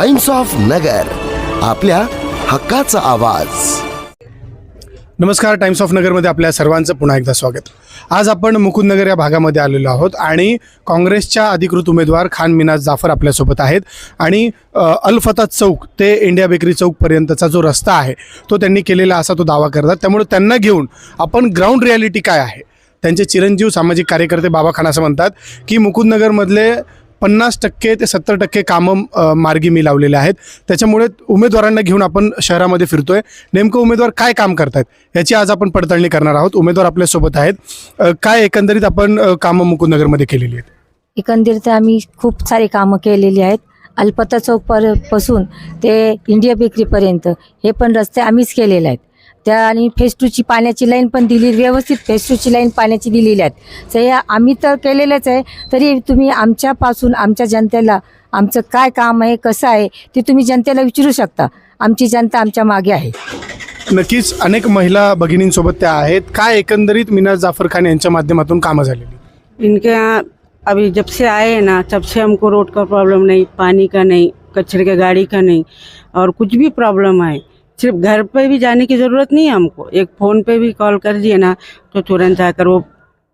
Times of Nagar आपल्या हक्काचा आवाज. नमस्कार टाइम्स ऑफ नगरमध्ये आपल्या सर्वांचं पुन्हा एकदा स्वागत. आज आपण मुकुंदनगर या भागामध्ये आलेलो आहोत आणि काँग्रेसच्या अधिकृत उमेदवार खान मिनाज जाफर आपल्यासोबत आहेत. आणि अलफता चौक ते इंडिया बेकरी चौकपर्यंतचा जो रस्ता आहे तो त्यांनी केलेला असा तो दावा करतात. त्यामुळे त्यांना घेऊन आपण ग्राउंड रियालिटी काय आहे? त्यांचे चिरंजीव सामाजिक कार्यकर्ते बाबा खान असं म्हणतात की मुकुंदनगरमधले पन्नास टक्के ते सत्तर टक्के कामं मार्गी मी लावलेले आहेत. त्याच्यामुळे उमेदवारांना घेऊन आपण शहरामध्ये फिरतोय. नेमकं उमेदवार काय काम करतायत याची आज आपण पडताळणी करणार आहोत. उमेदवार आपल्यासोबत आहेत. काय एकंदरीत आपण कामं मुकुंदनगरमध्ये केलेली आहेत? एकंदरीत आम्ही खूप सारी कामं केलेली आहेत. अल्पता चौक परपासून ते इंडिया बेकरीपर्यंत हे पण रस्ते आम्हीच केलेले आहेत. त्या आणि फेस टूची पाण्याची लाईन पण दिली व्यवस्थित फेस टूची लाईन पाण्याची दिलेली आहेत. तर हे आम्ही तर केलेलंच आहे. तरी तुम्ही आमच्यापासून आमच्या जनतेला आमचं काय काम आहे कसं आहे ते तुम्ही जनतेला विचारू शकता. आमची जनता आमच्या मागे आहे. नक्कीच अनेक महिला भगिनींसोबत त्या आहेत. काय एकंदरीत मिनाज जाफर खान यांच्या माध्यमातून कामं झालेली? इनके यहाँ अभी जब से आए हैं ना तब से हमको रोड का प्रॉब्लम नहीं पानी का नहीं कचरे का गाड़ी का नहीं और कुछ भी प्रॉब्लम है सिर्फ घर पे भी जाने की ज़रूरत नहीं है हमको। एक फ़ोन पे भी कॉल कर दिए ना तो तुरंत आकर वो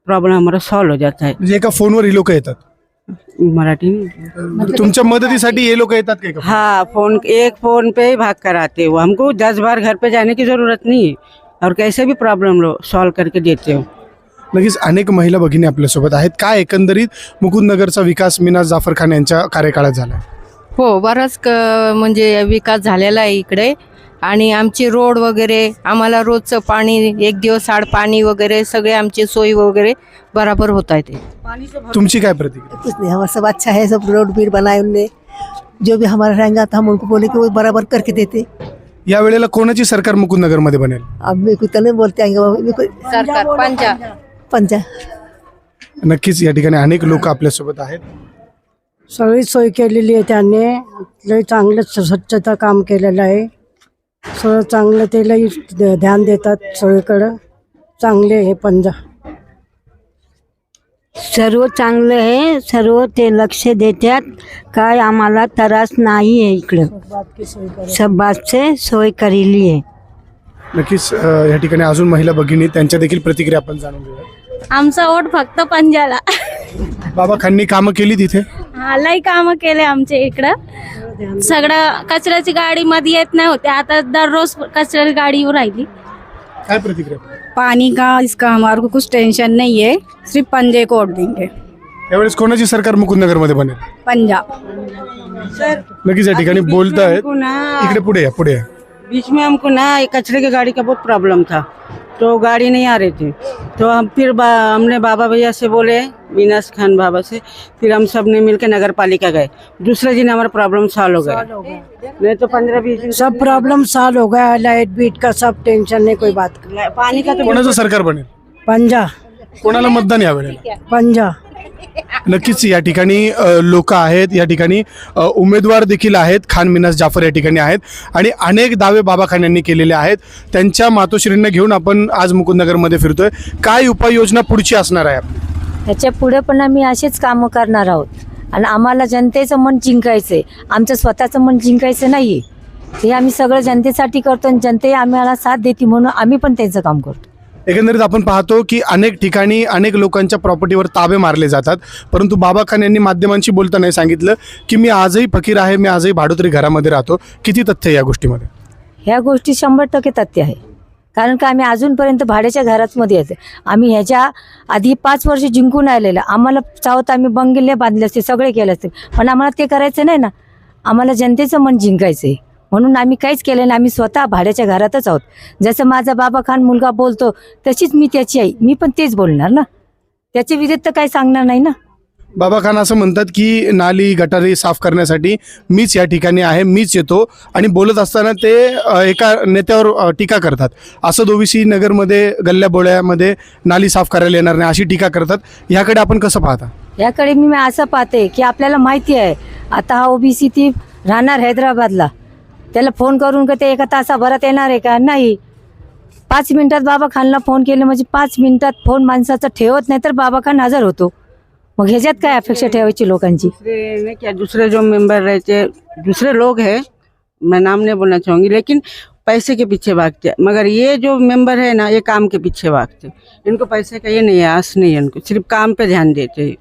प्रॉब्लम हमारा सॉल्व हो जाता है। म्हणजे एका फोनवर ही लोक येतात? मराठी में तुमच्या मदतीसाठी हे लोक येतात काय का हाँ फोन एक फ़ोन पे ही भाग कर आते हो हमको दस बार घर पे जाने की ज़रूरत नहीं है। और कैसे भी प्रॉब्लम लो सॉल्व करके देते हो। नक्कीच अनेक महिला भगिनी आपल्यासोबत आहेत. काय एकंदरीत मुकुंदनगरचा विकास मिनाज जाफर खान यांच्या कार्यकाळात झाला हो बराच क म्हणजे विकास झालेला आहे इकडे. आणि आमचे रोड वगैरे आम्हाला रोजचं पाणी एक दिवस आड पाणी वगैरे सगळे आमचे सोयी वगैरे बराबर होत आहेत. तुमची काय प्रतिक्रिया? कुछ नहीं हमारा सब अच्छा है सब रोड भी बनाए उनने जो भी हमारा रहेगा था हम उनको बोले कि वो बराबर करके देते. या वेळेला कोणाची सरकार मुकुंदनगरमध्ये बनेल? अब मेरे को तो नहीं बोलते आएंगे बाबा, मेरे को सरकार पंजाब पंजा. नक्कीच या ठिकाणी अनेक लोक आपल्यासोबत आहेत. सगळी सोय केलेली आहे त्याने. लय चांगलं स्वच्छता काम केलेलं आहे. सगळं चांगलं ते लई ध- ध्यान देतात सगळीकडं. चांगले आहे पंजा. सर्व चांगलं आहे सर्व ते लक्ष देतात. काय आम्हाला त्रास नाही आहे इकडं. सब बातचे सोय केलेली आहे. नक्कीच अ, या ठिकाणी अजून महिला भगिनी त्यांच्या देखील प्रतिक्रिया आपण जाणून घेऊया आमचा वोट फक्त पंजाला. बाबा खाननी कामं केली तिथे हा, लई काम केले आमच्या इकडं. सगळं कचऱ्याची गाडी मध्ये येत नाही होते. आता दररोज कचऱ्याची गाडी येऊ राहिली. काय प्रतिक्रिया? पानी का इसका हमारे को कुछ टेंशन नहीं है. सिर्फ पंजे को वोट देंगे. यावेळेस कोणाची सरकार मुकुंदनगरमध्ये बनेल? पंजाब. नक्कीच या ठिकाणी बोलत आहेत हमको ना इकडे पुढे या पुढे या. बीच में हमको ना कचरे की गाड़ी का बहुत प्रॉब्लम था. तो गाड़ी नहीं आ रही थी। तो हम फिर बा, हमने बाबा भैया से बोले मीनास खान बाबा से फिर हम सबने मिलकर नगर पालिका गए। दूसरे दिन हमारा प्रॉब्लम सॉल्व हो गया। नहीं तो पंद्रह बीस दिन सब प्रॉब्लम सॉल्व हो गया लाइट बीट का सब टेंशन नहीं कोई बात पानी का तो कोणाचं सरकार बने पंजा। कोणाला मतदान या पंजा। नक्कीच या ठिकाणी लोक आहेत या ठिकाणी उमेदवार देखील आहेत खान मिनास जाफर या ठिकाणी आहेत आणि अनेक दावे बाबा खान यांनी केलेले आहेत. त्यांच्या मातोश्रींना घेऊन आपण आज मुकुंदनगरमध्ये फिरतोय. काय उपाययोजना पुढची असणार आहे? ह्याच्या पुढे पण आम्ही असेच कामं करणार आहोत. आणि आम्हाला जनतेचं मन जिंकायचं आहे आमचं स्वतःचं मन जिंकायचं नाही हे आम्ही सगळं जनतेसाठी करतो आणि जनते आम्हाला साथ देते म्हणून आम्ही पण त्यांचं काम करतो. एकंदरीत आपण पाहतो की अनेक ठिकाणी अनेक लोकांच्या प्रॉपर्टीवर ताबे मारले जातात. परंतु बाबा खान यांनी माध्यमांशी बोलताना सांगितलं की मी आजही फकीर आहे मी आजही भाडोत्री घरामध्ये राहतो. किती तथ्य आहे या गोष्टीमध्ये? ह्या गोष्टी शंभर टक्के तथ्य आहे. कारण का आम्ही अजूनपर्यंत भाड्याच्या घरातमध्ये येते आम्ही ह्याच्या आधी पाच वर्ष जिंकून आलेलं. आम्हाला चावत आम्ही बंगले बांधले असते सगळे केले असते. पण आम्हाला ते करायचं नाही ना. आम्हाला जनतेचं मन जिंकायचं आहे म्हणून आम्ही काहीच केलं नाही. आम्ही स्वतः भाड्याच्या घरातच आहोत. जसं माझा बाबा खान मुलगा बोलतो तशीच मी त्याची आई. मी पण तेच बोलणार ना? त्याच्या विरुद्ध तर काही सांगणार नाही ना? बाबा खान असं म्हणतात की नाली गटारी साफ करण्यासाठी मीच या ठिकाणी आहे मीच येतो. आणि बोलत असताना ते अ, एका नेत्यावर अ, टीका करतात. असं ओबीसी नगरमध्ये गल्ल्या बोळ्यामध्ये नाली साफ करायला येणार नाही अशी टीका करतात. ह्याकडे आपण कसं पाहता? याकडे मी असं पाहते की आपल्याला माहिती आहे आता हा ओबीसी ती राहणार हैदराबादला. त्याला फ़ोन करून का ते एका तासाभरात येणार आहे का? नाही. पाच मिनिटात बाबा खानला फ़ोन केले म्हणजे पाच मिनिटात फ़ोन माणसाचा ठेवत नाही तर बाबा खान हजर होतो. मग ह्याच्यात काय अपेक्षा ठेवायची लोकांची? दूसरे क्या दूसरे जो मेंबर रहते दूसरे लोग हैं, मैं नाम नहीं बोलना चाहूँगी, लेकिन पैसे के पीछे भागते. हैं मगर ये जो मेंबर है ना, ये काम के पीछे भागते. हैं इनको पैसे का ये नहीं आस नहीं है इनको, सिर्फ़ काम पे ध्यान देते हैं.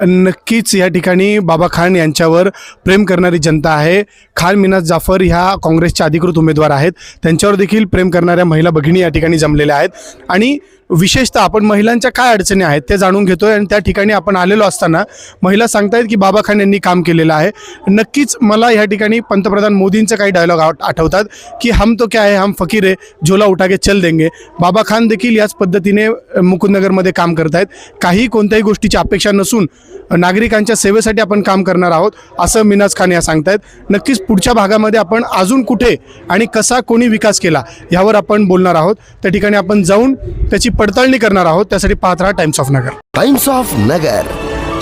नक्कीच या ठिकाणी बाबा खान यांच्यावर प्रेम करणारी जनता आहे. खान मिनाज जाफर ह्या काँग्रेसच्या अधिकृत उमेदवार आहेत. त्यांच्यावर देखील प्रेम करणाऱ्या महिला भगिनी या ठिकाणी जमलेल्या आहेत. आणि विशेषतः आपण महिलांच्या काय अडचणी आहेत ते जाणून घेतोय आणि त्या ठिकाणी आपण आलेलो असताना महिला सांगतायत की बाबा खान यांनी काम केलेलं आहे. नक्कीच मला या ठिकाणी पंतप्रधान मोदींचं काही डायलॉग आठवतात की हम तो क्या है हम फकीर आहे झोला उठा के चल देंगे. बाबा खान देखील याच पद्धतीने मुकुंदनगरमध्ये काम करत आहेत काही कोणत्याही गोष्टीची अपेक्षा नसून नागरिकांच्या सेवेसाठी आपण काम करणार आहोत असं मिनाज खान या सांगतायत. नक्कीच पुढच्या भागामध्ये आपण अजून कुठे आणि कसा कोणी विकास केला यावर आपण बोलणार आहोत. त्या ठिकाणी आपण जाऊन त्याची पडताळणी करणार आहोत. त्यासाठी पाहत राहा Times of Nagar Times of Nagar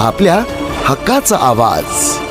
आपल्या हक्काचा आवाज.